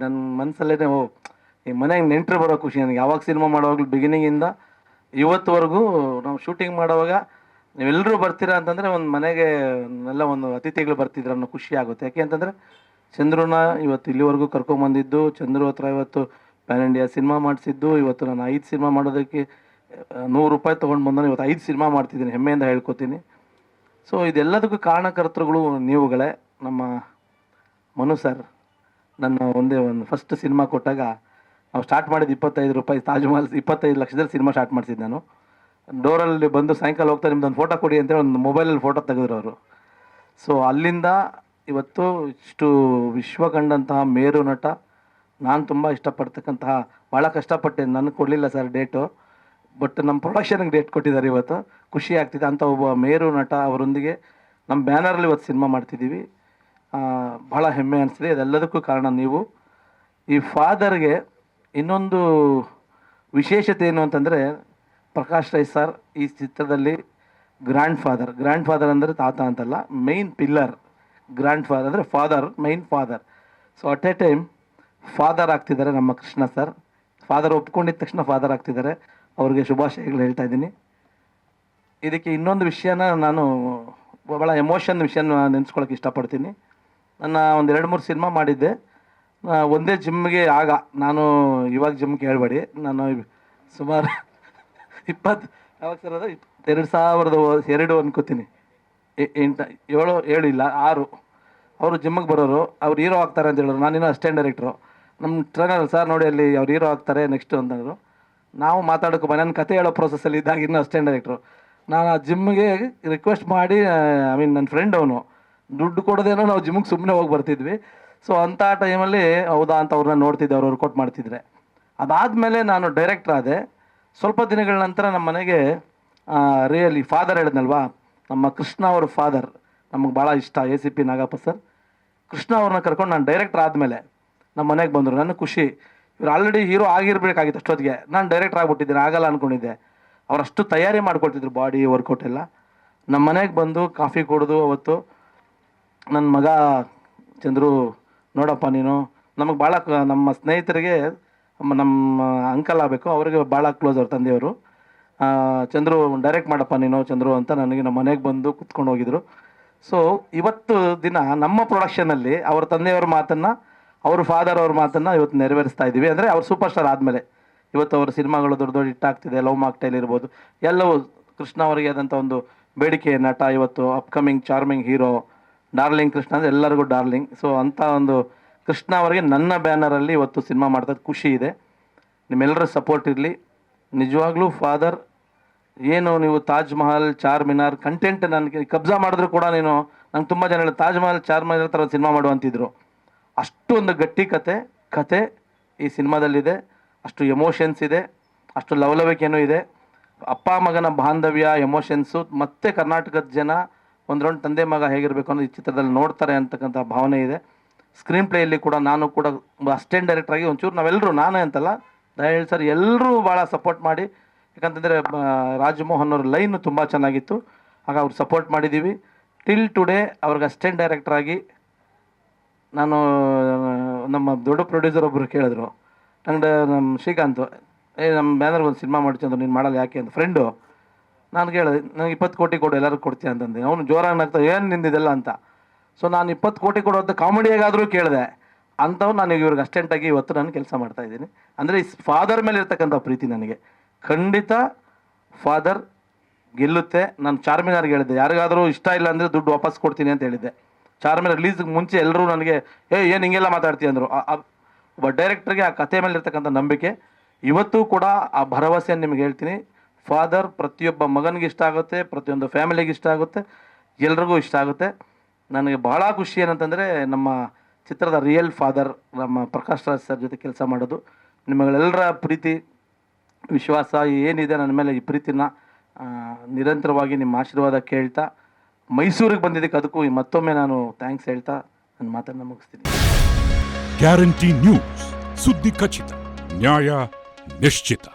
ನನ್ನ ಮನಸ್ಸಲ್ಲೇ ಈ ಮನೆಗೆ ನೆಂಟರು ಬರೋ ಖುಷಿ. ನನಗೆ ಯಾವಾಗ ಸಿನಿಮಾ ಮಾಡುವಾಗಲೂ ಬಿಗಿನಿಂಗಿಂದ ಇವತ್ತುವರೆಗೂ ನಾವು ಶೂಟಿಂಗ್ ಮಾಡುವಾಗ ನೀವೆಲ್ಲರೂ ಬರ್ತೀರಾ ಅಂತಂದರೆ ಒಂದು ಮನೆಗೆ ಎಲ್ಲ ಒಂದು ಅತಿಥಿಗಳು ಬರ್ತಿದ್ರು ಅನ್ನೋ ಖುಷಿ ಆಗುತ್ತೆ. ಯಾಕೆ ಅಂತಂದರೆ ಚಂದ್ರನ ಇವತ್ತು ಇಲ್ಲಿವರೆಗೂ ಕರ್ಕೊಂಬಂದಿದ್ದು ಚಂದ್ರು ಹತ್ರ ಇವತ್ತು ಪ್ಯಾನ್ ಇಂಡಿಯಾ ಸಿನಿಮಾ ಮಾಡಿಸಿದ್ದು, ಇವತ್ತು ನಾನು ಐದು ಸಿನಿಮಾ ಮಾಡೋದಕ್ಕೆ ನೂರು ರೂಪಾಯಿ ತೊಗೊಂಡು ಬಂದ ಇವತ್ತು ಐದು ಸಿನಿಮಾ ಮಾಡ್ತಿದ್ದೀನಿ, ಹೆಮ್ಮೆಯಿಂದ ಹೇಳ್ಕೊತೀನಿ. ಸೊ ಇದೆಲ್ಲದಕ್ಕೂ ಕಾರಣಕರ್ತೃಗಳು ನೀವುಗಳೇ, ನಮ್ಮ ಮನು ಸರ್. ನನ್ನ ಒಂದೇ ಒಂದು ಫಸ್ಟ್ ಸಿನಿಮಾ ಕೊಟ್ಟಾಗ ನಾವು ಸ್ಟಾರ್ಟ್ ಮಾಡಿದ ಇಪ್ಪತ್ತೈದು ರೂಪಾಯಿ, ತಾಜ್ ಮಹಲ್ ಇಪ್ಪತ್ತೈದು ಲಕ್ಷದಲ್ಲಿ ಸಿನಿಮಾ ಸ್ಟಾರ್ಟ್ ಮಾಡಿಸಿದ್ದೆ ನಾನು. ಡೋರಲ್ಲಿ ಬಂದು ಸಾಯಂಕಾಲ ಹೋಗ್ತಾ ನಿಮ್ದೊಂದು ಫೋಟೋ ಕೊಡಿ ಅಂತೇಳಿ ಒಂದು ಮೊಬೈಲಲ್ಲಿ ಫೋಟೋ ತೆಗೆದ್ರು ಅವರು. ಸೊ ಅಲ್ಲಿಂದ ಇವತ್ತು ಇಷ್ಟು ವಿಶ್ವ ಕಂಡಂತಹ ಮೇರು ನಟ, ನಾನು ತುಂಬ ಇಷ್ಟಪಡ್ತಕ್ಕಂತಹ ಭಾಳ ಕಷ್ಟಪಟ್ಟೆ ನನಗೆ ಕೊಡಲಿಲ್ಲ ಸರ್ ಡೇಟು ಬಟ್ ನಮ್ಮ ಪ್ರೊಡಕ್ಷನ್ಗೆ ಡೇಟ್ ಕೊಟ್ಟಿದ್ದಾರೆ ಇವತ್ತು. ಖುಷಿ ಆಗ್ತಿದೆ. ಅಂಥ ಒಬ್ಬ ಮೇರು ನಟ ಅವರೊಂದಿಗೆ ನಮ್ಮ ಬ್ಯಾನರಲ್ಲಿ ಇವತ್ತು ಸಿನಿಮಾ ಮಾಡ್ತಿದ್ದೀವಿ. ಬಹಳ ಹೆಮ್ಮೆ ಅನಿಸಿದೆ ಇದೆಲ್ಲದಕ್ಕೂ ಕಾರಣ ನೀವು ಈ ಫಾದರ್ಗೆ ಇನ್ನೊಂದು ವಿಶೇಷತೆ ಏನು ಅಂತಂದರೆ, ಪ್ರಕಾಶ್ ರೈ ಸರ್ ಈ ಚಿತ್ರದಲ್ಲಿ ಗ್ರ್ಯಾಂಡ್ ಫಾದರ್. ಗ್ರ್ಯಾಂಡ್ ಫಾದರ್ ಅಂದರೆ ತಾತ ಅಂತಲ್ಲ ಮೈನ್ ಪಿಲ್ಲರ್. ಗ್ರ್ಯಾಂಡ್ ಫಾದರ್ ಅಂದರೆ father main father. So at a time father ಆಗ್ತಿದ್ದಾರೆ ನಮ್ಮ ಕೃಷ್ಣ ಸರ್. ಫಾದರ್ ಒಪ್ಕೊಂಡಿದ್ದ ತಕ್ಷಣ ಫಾದರ್ ಆಗ್ತಿದ್ದಾರೆ. ಅವ್ರಿಗೆ ಶುಭಾಶಯಗಳು ಹೇಳ್ತಾ ಇದ್ದೀನಿ. ಇದಕ್ಕೆ ಇನ್ನೊಂದು ವಿಷಯನ ನಾನು ಭಾಳ ಎಮೋಷನ್ ವಿಷಯನ ನೆನೆಸ್ಕೊಳಕ್ಕೆ ಇಷ್ಟಪಡ್ತೀನಿ. ನನ್ನ ಒಂದು ಎರಡು ಮೂರು ಸಿನಿಮಾ ಮಾಡಿದ್ದೆ. ಒಂದೇ ಜಿಮ್ಗೆ ಆಗ. ನಾನು ಇವಾಗ ಜಿಮ್ ಕೇಳಬೇಡಿ ನಾನು ಸುಮಾರು ಇಪ್ಪತ್ತು, ಯಾವಾಗ ಸರ್ ಅದು? ಎರಡು ಸಾವಿರದ ಎರಡು ಅನ್ಕೋತೀನಿ. ಎಂಟ, ಏಳು ಏಳು ಇಲ್ಲ, ಆರು. ಅವರು ಜಿಮ್ಮಿಗೆ ಬರೋರು, ಅವ್ರು ಹೀರೋ ಆಗ್ತಾರೆ ಅಂತ ಹೇಳಿದ್ರು. ನಾನಿನ್ನೂ ಅಸಿಸ್ಟೆಂಟ್ ಡೈರೆಕ್ಟ್ರು ನಮ್ಮ ಟ್ರೈನರ್ ಸರ್ ನೋಡಿ ಅಲ್ಲಿ ಅವ್ರು ಹೀರೋ ಆಗ್ತಾರೆ ನೆಕ್ಸ್ಟ್ ಅಂತಂದರು ನಾವು ಮಾತಾಡೋಕೆ ಬ- ನನ್ನ ಕತೆ ಹೇಳೋ ಪ್ರೊಸೆಸಲ್ಲಿ ಇದ್ದಾಗ ಇನ್ನೂ ಅಸಿಸ್ಟೆಂಟ್ ಡೈರೆಕ್ಟ್ರು ನಾನು ಆ ಜಿಮ್ಗೆ ರಿಕ್ವೆಸ್ಟ್ ಮಾಡಿ ಐ ಮೀನ್ ನನ್ನ ಫ್ರೆಂಡ್ ಅವನು. ದುಡ್ಡು ಕೊಡೋದೇನೋ ನಾವು ಜಿಮ್ಗೆ ಸುಮ್ಮನೆ ಹೋಗಿ ಬರ್ತಿದ್ವಿ. ಸೊ ಅಂಥ ಟೈಮಲ್ಲಿ ಹೌದಾ ಅಂತ ಅವ್ರನ್ನ ನೋಡ್ತಿದ್ದೆ, ಅವ್ರು ವರ್ಕೌಟ್ ಮಾಡ್ತಿದ್ರೆ. ಅದಾದಮೇಲೆ ನಾನು ಡೈರೆಕ್ಟ್ರ್ ಆದೆ. ಸ್ವಲ್ಪ ದಿನಗಳ ನಂತರ ನಮ್ಮ ಮನೆಗೆ ರಿಯಲಿ ಫಾದರ್ ಹೇಳಿದ್ನಲ್ವಾ? ನಮ್ಮ ಕೃಷ್ಣ ಅವ್ರ ಫಾದರ್ ನಮಗೆ ಭಾಳ ಇಷ್ಟ A C P Nagappa sir Krishna ಅವ್ರನ್ನ ಕರ್ಕೊಂಡು ನಾನು ಡೈರೆಕ್ಟರ್ ಆದಮೇಲೆ ನಮ್ಮ ಮನೆಗೆ ಬಂದರು. ನನ್ನ ಖುಷಿ. ಇವ್ರು ಆಲ್ರೆಡಿ ಹೀರೋ ಆಗಿರಬೇಕಾಗಿತ್ತು ಅಷ್ಟೊತ್ತಿಗೆ. ನಾನು ಡೈರೆಕ್ಟರ್ ಆಗಿಬಿಟ್ಟಿದ್ದೀನಿ, ಆಗಲ್ಲ ಅಂದ್ಕೊಂಡಿದ್ದೆ ಅವರಷ್ಟು ತಯಾರಿ ಮಾಡ್ಕೊಳ್ತಿದ್ರು ಬಾಡಿ ವರ್ಕೌಟ್ ಎಲ್ಲ. ನಮ್ಮ ಮನೆಗೆ ಬಂದು ಕಾಫಿ ಕುಡಿದು, ಅವತ್ತು ನನ್ನ ಮಗ ಚಂದ್ರು, ನೋಡಪ್ಪ ನೀನು. ನಮಗೆ ಭಾಳ ನಮ್ಮ ಸ್ನೇಹಿತರಿಗೆ ನಮ್ಮ- ನಮ್ಮ ಅಂಕಲ್ ಆಗಬೇಕು. ಅವರಿಗೆ ಭಾಳ ಕ್ಲೋಸ್ ಅವ್ರ ತಂದೆಯವರು. ಚಂದ್ರು ಡೈರೆಕ್ಟ್ ಮಾಡಪ್ಪ ನೀನು, ಚಂದ್ರು ಅಂತ ನನಗೆ ನಮ್ಮ ಮನೆಗೆ ಬಂದು ಕುತ್ಕೊಂಡು ಹೋಗಿದ್ರು. ಸೊ ಇವತ್ತು ದಿನ ನಮ್ಮ ಪ್ರೊಡಕ್ಷನಲ್ಲಿ ಅವ್ರ ತಂದೆಯವ್ರ ಮಾತನ್ನು, ಅವ್ರ ಫಾದರ್ ಅವ್ರ ಮಾತನ್ನು ಇವತ್ತು ನೆರವೇರಿಸ್ತಾ ಇದ್ದೀವಿ ಅಂದರೆ ಅವ್ರು ಸೂಪರ್ ಸ್ಟಾರ್ ಆದಮೇಲೆ. ಇವತ್ತು ಅವ್ರ ಸಿನಿಮಾಗಳು ದೊಡ್ಡ ದೊಡ್ಡ ಹಿಟ್ಟಾಗ್ತಿದೆ ಲವ್ ಮಾಕ್ಟೈಲ್ ಇರ್ಬೋದು. ಎಲ್ಲವೂ ಕೃಷ್ಣ ಅವರಿಗೆ ಆದಂಥ ಒಂದು ಬೇಡಿಕೆ ನಟ ಇವತ್ತು upcoming charming hero darling Krishna ಅಂದರೆ ಎಲ್ಲರಿಗೂ ಡಾರ್ಲಿಂಗ್. ಸೊ ಅಂಥ ಒಂದು ಕೃಷ್ಣ ಅವರಿಗೆ ನನ್ನ ಬ್ಯಾನರಲ್ಲಿ ಇವತ್ತು ಸಿನಿಮಾ ಮಾಡ್ತಾ ಖುಷಿ ಇದೆ. ನಿಮ್ಮೆಲ್ಲರ ಸಪೋರ್ಟ್ ಇರಲಿ. ನಿಜವಾಗ್ಲೂ ಫಾದರ್ ಏನು ನೀವು ತಾಜ್ ಮಹಲ್, ಚಾರ್ ಮಿನಾರ್ ಕಂಟೆಂಟ್ ನನಗೆ ಕಬ್ಜಾ ಮಾಡಿದ್ರು ಕೂಡ ನೀನು, ನಂಗೆ ತುಂಬ ಜನ ಹೇಳಿ, ತಾಜ್ ಮಹಲ್, ಚಾರ್ ಮಿನಾರ್ ಥರ ಸಿನಿಮಾ ಮಾಡುವಂತಿದ್ರು ಅಷ್ಟು ಒಂದು ಗಟ್ಟಿ ಕತೆ ಕತೆ ಈ ಸಿನಿಮಾದಲ್ಲಿದೆ. ಅಷ್ಟು ಎಮೋಷನ್ಸ್ ಇದೆ. ಅಷ್ಟು ಲವಲವಿಕೆನೂ ಇದೆ. ಅಪ್ಪ ಮಗನ ಬಾಂಧವ್ಯ ಎಮೋಷನ್ಸು ಮತ್ತೆ ಕರ್ನಾಟಕದ ಜನ ಒಂದು ರೌಂಡ್ ತಂದೆ ಮಗ ಹೇಗಿರಬೇಕು ಅನ್ನೋ ಈ ಚಿತ್ರದಲ್ಲಿ ನೋಡ್ತಾರೆ ಅಂತಕ್ಕಂಥ ಭಾವನೆ ಇದೆ. ಸ್ಕ್ರೀನ್ ಪ್ಲೇಯಲ್ಲಿ ಕೂಡ ನಾನು ಕೂಡ ಅಸಿಸ್ಟೆಂಟ್ ಡೈರೆಕ್ಟರ್ ಆಗಿ ಒಂಚೂರು ನಾವೆಲ್ಲರೂ ನಾನೇ ಅಂತಲ್ಲ ದಯಾಳ್ ಸರ್ ಎಲ್ಲರೂ ಭಾಳ ಸಪೋರ್ಟ್ ಮಾಡಿ. ಯಾಕಂತಂದರೆ ರಾಜಮೋಹನ್ ಅವ್ರ ಲೈನು ತುಂಬ ಚೆನ್ನಾಗಿತ್ತು. ಆಗ ಅವ್ರು ಸಪೋರ್ಟ್ ಮಾಡಿದ್ದೀವಿ ಟಿಲ್ ಟುಡೇ ಅವ್ರಿಗೆ ಅಸಿಸ್ಟೆಂಟ್ ಡೈರೆಕ್ಟರ್ ಆಗಿ ನಾನು, ನಮ್ಮ ದೊಡ್ಡ ಪ್ರೊಡ್ಯೂಸರ್ ಒಬ್ಬರು ಕೇಳಿದ್ರು. ನಂಗೆ, ನಮ್ಮ ಶ್ರೀಕಾಂತ್, ಏ, ನಮ್ಮ ಬ್ಯಾನರ್ಗೆ ಒಂದು ಸಿನಿಮಾ ಮಾಡ್ತಿದ್ರು ನೀನು ಮಾಡಲ್ಲ ಯಾಕೆ ಅಂತ. ಫ್ರೆಂಡು ನಾನು ಕೇಳಿದೆ, ನನಗೆ ಇಪ್ಪತ್ತು ಕೋಟಿ ಕೊಡು ಎಲ್ಲರೂ ಕೊಡ್ತೀಯ ಅಂತಂದೆ. ಅವನು ಜೋರಾಗಿ ನಗ್ತಾ, ಏನು ನಿಂದಿದೆಲ್ಲ ಅಂತ? ಸೊ ನಾನು ಇಪ್ಪತ್ತು ಕೋಟಿ ಕೊಡುವಂತ ಕಾಮಿಡಿಯಾಗಾದರೂ ಕೇಳಿದೆ. ಅಂಥವ್ರು ನಾನು ಇವ್ರಿಗೆ ಅಸ್ಟೆಂಟಾಗಿ ಇವತ್ತು ನಾನು ಕೆಲಸ ಮಾಡ್ತಾ ಇದ್ದೀನಿ. ಅಂದರೆ ಈ ಫಾದರ್ ಮೇಲೆ ಇರ್ತಕ್ಕಂಥ ಪ್ರೀತಿ ನನಗೆ. ಖಂಡಿತ ಫಾದರ್ ಗೆಲ್ಲುತ್ತೆ. ನಾನು ಚಾರ್ಮಿನಾರ್ಗೆ ಹೇಳಿದ್ದೆ, ಯಾರಿಗಾದರೂ ಇಷ್ಟ ಇಲ್ಲ ಅಂದರೆ ದುಡ್ಡು ವಾಪಸ್ ಕೊಡ್ತೀನಿ ಅಂತ ಹೇಳಿದ್ದೆ. ಚಾರ್ಮಿನಾರ್ ರಿಲೀಸ್ಗೆ ಮುಂಚೆ ಎಲ್ಲರೂ ನನಗೆ, ಏ, ಏನು ಹಿಂಗೆಲ್ಲ ಮಾತಾಡ್ತೀಯ? ಅಂದರು. ಒಬ್ಬ ಡೈರೆಕ್ಟರ್ಗೆ ಆ ಕಥೆ ಮೇಲೆ ಇರ್ತಕ್ಕಂಥ ನಂಬಿಕೆ. ಇವತ್ತು ಕೂಡ ಆ ಭರವಸೆಯನ್ನು ನಿಮಗೆ ಹೇಳ್ತೀನಿ. ಫಾದರ್ ಪ್ರತಿಯೊಬ್ಬ ಮಗನಿಗೆ ಇಷ್ಟ ಆಗುತ್ತೆ, ಪ್ರತಿಯೊಂದು ಫ್ಯಾಮಿಲಿಗೆ ಇಷ್ಟ ಆಗುತ್ತೆ, ಎಲ್ರಿಗೂ ಇಷ್ಟ ಆಗುತ್ತೆ. ನನಗೆ ಬಹಳ ಖುಷಿ ಏನಂತಂದರೆ ನಮ್ಮ ಚಿತ್ರದ ರಿಯಲ್ ಫಾದರ್ ನಮ್ಮ ಪ್ರಕಾಶ್ ರಾಜ್ ಸರ್ ಜೊತೆ ಕೆಲಸ ಮಾಡೋದು. ನಿಮ್ಮಗಳೆಲ್ಲರ ಪ್ರೀತಿ, ವಿಶ್ವಾಸ ಏನಿದೆ ನನ್ನ ಮೇಲೆ ಈ ಪ್ರೀತಿನ ನಿರಂತರವಾಗಿ ನಿಮ್ಮ ಆಶೀರ್ವಾದ ಕೇಳ್ತಾ, ಮೈಸೂರಿಗೆ ಬಂದಿದ್ದಕ್ಕೆ ಅದಕ್ಕೂ ಮತ್ತೊಮ್ಮೆ ನಾನು ಥ್ಯಾಂಕ್ಸ್ ಹೇಳ್ತಾ, ನನ್ನ ಮಾತನ್ನು ಮುಗಿಸ್ತೀನಿ. ಗ್ಯಾರಂಟಿ ನ್ಯೂಸ್ ಸುದ್ದಿ ಖಚಿತ, ನ್ಯಾಯ ನಿಶ್ಚಿತ.